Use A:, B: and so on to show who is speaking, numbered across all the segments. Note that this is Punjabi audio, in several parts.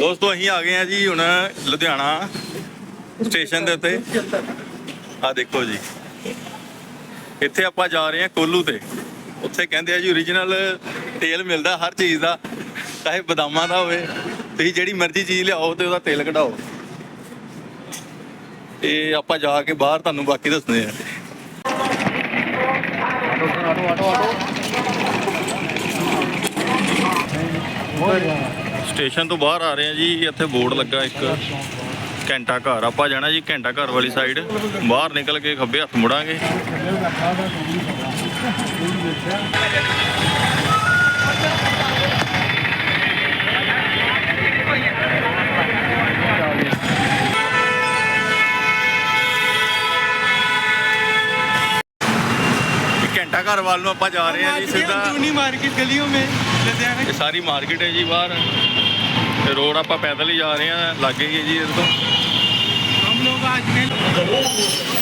A: ਦੋਸਤੋ, ਅਸੀਂ ਆ ਗਏ ਆ ਜੀ ਹੁਣ ਲੁਧਿਆਣਾ ਸਟੇਸ਼ਨ ਦੇ ਉੱਤੇ। ਆ ਦੇਖੋ ਜੀ। ਇੱਥੇ ਆਪਾਂ ਜਾ ਰਹੇ ਹਾਂ ਕੋਲੂ ਤੇ। ਉੱਥੇ ਕਹਿੰਦੇ ਆ ਜੀ origignal ਤੇਲ ਮਿਲਦਾ ਹਰ ਚੀਜ਼ ਦਾ, ਚਾਹੇ ਬਦਾਮਾਂ ਦਾ ਹੋਵੇ। ਤੁਸੀਂ ਜਿਹੜੀ ਮਰਜ਼ੀ ਚੀਜ਼ ਲਿਆਓ ਤੇ ਉਹਦਾ ਤੇਲ ਕਢਾਓ। ਤੇ ਆਪਾਂ ਜਾ ਕੇ ਬਾਹਰ ਤੁਹਾਨੂੰ ਬਾਕੀ ਦੱਸਦੇ ਆ ਸਟੇਸ਼ਨ ਤੋਂ ਬਾਹਰ ਆ ਰਹੇ ਆ ਜੀ ਇੱਥੇ ਬੋਰਡ ਲੱਗਾ ਇੱਕ। ਘੰਟਾ ਘਰ ਆਪਾਂ ਜਾਣਾ ਜੀ ਘੰਟਾ ਘਰ ਵਾਲੀ ਸਾਈਡ ਬਾਹਰ ਨਿਕਲ ਕੇ ਖੱਬੇ ਹੱਥ ਮੁੜਾਂਗੇ। ਘੰਟਾ ਘਰ ਵੱਲ ਨੂੰ ਆਪਾਂ ਜਾ ਰਹੇ ਹਾਂ ਜੀ ਸਿੱਧਾ।
B: ਜੂਨੀ ਮਾਰਕੀਟ ਗਲੀਆਂ ਮੇ। लुधियाना
A: ਇਹ ਸਾਰੀ ਮਾਰਕੀਟ ਹੈ ਜੀ ਬਾਹਰ ਤੇ ਰੋਡ ਆਪਾਂ ਪੈਦਲ ਹੀ ਜਾ ਰਹੇ ਆ ਲੱਗੇ ਹੀ ਹੈ ਜੀ ਇਹਦੇ ਤੋਂ
B: हम लोग आज में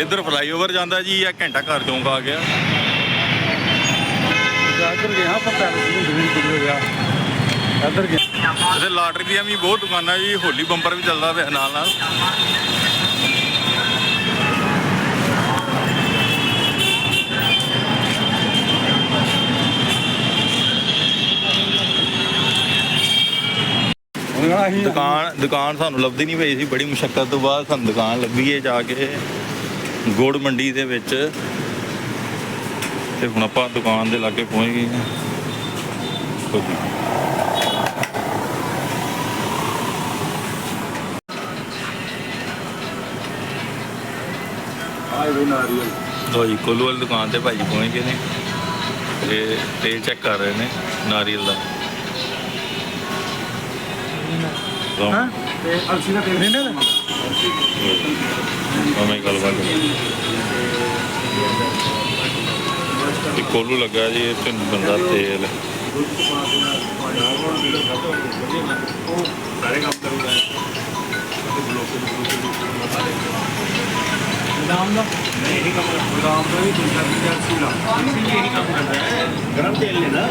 A: ਇੱਧਰ ਫਲਾਈਓਵਰ ਜਾਂਦਾ ਜੀ ਇਹ ਘੰਟਾ ਘਰ ਚੌਂਕ ਆ ਗਿਆ
B: जाकर गया पर पैलेस में भीड़ गुजर गया
A: ਇੱਧਰ ਲਾਟਰੀ ਦੀਆਂ ਵੀ ਬਹੁਤ ਦੁਕਾਨਾਂ ਜੀ, ਹੋਲੀ ਬੰਪਰ ਵੀ ਚੱਲਦਾ ਪਿਆ ਨਾਲ ਨਾਲ। ਦੁਕਾਨ ਦੁਕਾਨ ਸਾਨੂੰ ਲੱਭਦੀ ਨਹੀਂ ਪਈ ਸੀ, ਬੜੀ ਮੁਸ਼ਕਲ ਤੋਂ ਬਾਅਦ ਸਾਨੂੰ ਦੁਕਾਨ ਲੱਭੀ ਹੈ ਜਾ ਕੇ, ਗੋੜ ਮੰਡੀ ਦੇ ਵਿੱਚ। ਤੇ ਹੁਣ ਆਪਾਂ ਦੁਕਾਨ ਦੇ ਲਾਗੇ ਪਹੁੰਚ ਗਏ ਹਾਂ। ਲੋ ਜੀ ਕੋਲੂ ਵਾਲੀ ਦੁਕਾਨ ਤੇ ਭਾਈ ਪਹੁੰਚ ਗਏ ਨੇ ਤੇ ਤੇਲ ਚੈੱਕ ਕਰ ਰਹੇ ਨੇ ਨਾਰੀਅਲ ਦਾ। ਗੱਲਬਾਤ ਕੋਲੂ ਲੱਗਾ ਜੀ ਇਹ ਤੇ ਬੰਦਾ ਤੇਲ।
B: दाम लो नहीं कम दाम तो ही दूसरा भी अलसी ला अलसी यही काम करता है गरम तेल लेना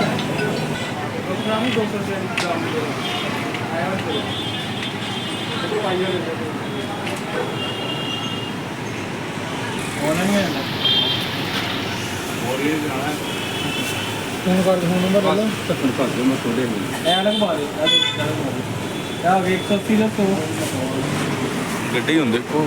B: ग्राम ही दो सौ रुपये ग्राम आया तो आइए होना नहीं है ਫੋਨ ਕਰ ਫੋਨ ਨੰਬਰ ਲੈ ਲਓ ਤੱਕਣ ਕਰ ਦਿਓ ਮੈਂ ਥੋੜੇ ਨਹੀਂ ਐ ਅਲੱਗ ਮਾਰੇ ਅਲੱਗ ਮਾਰੇ ਆ 180 ਦਾ 100
A: ਗੱਡੀ ਹੁੰਦੇ ਕੋ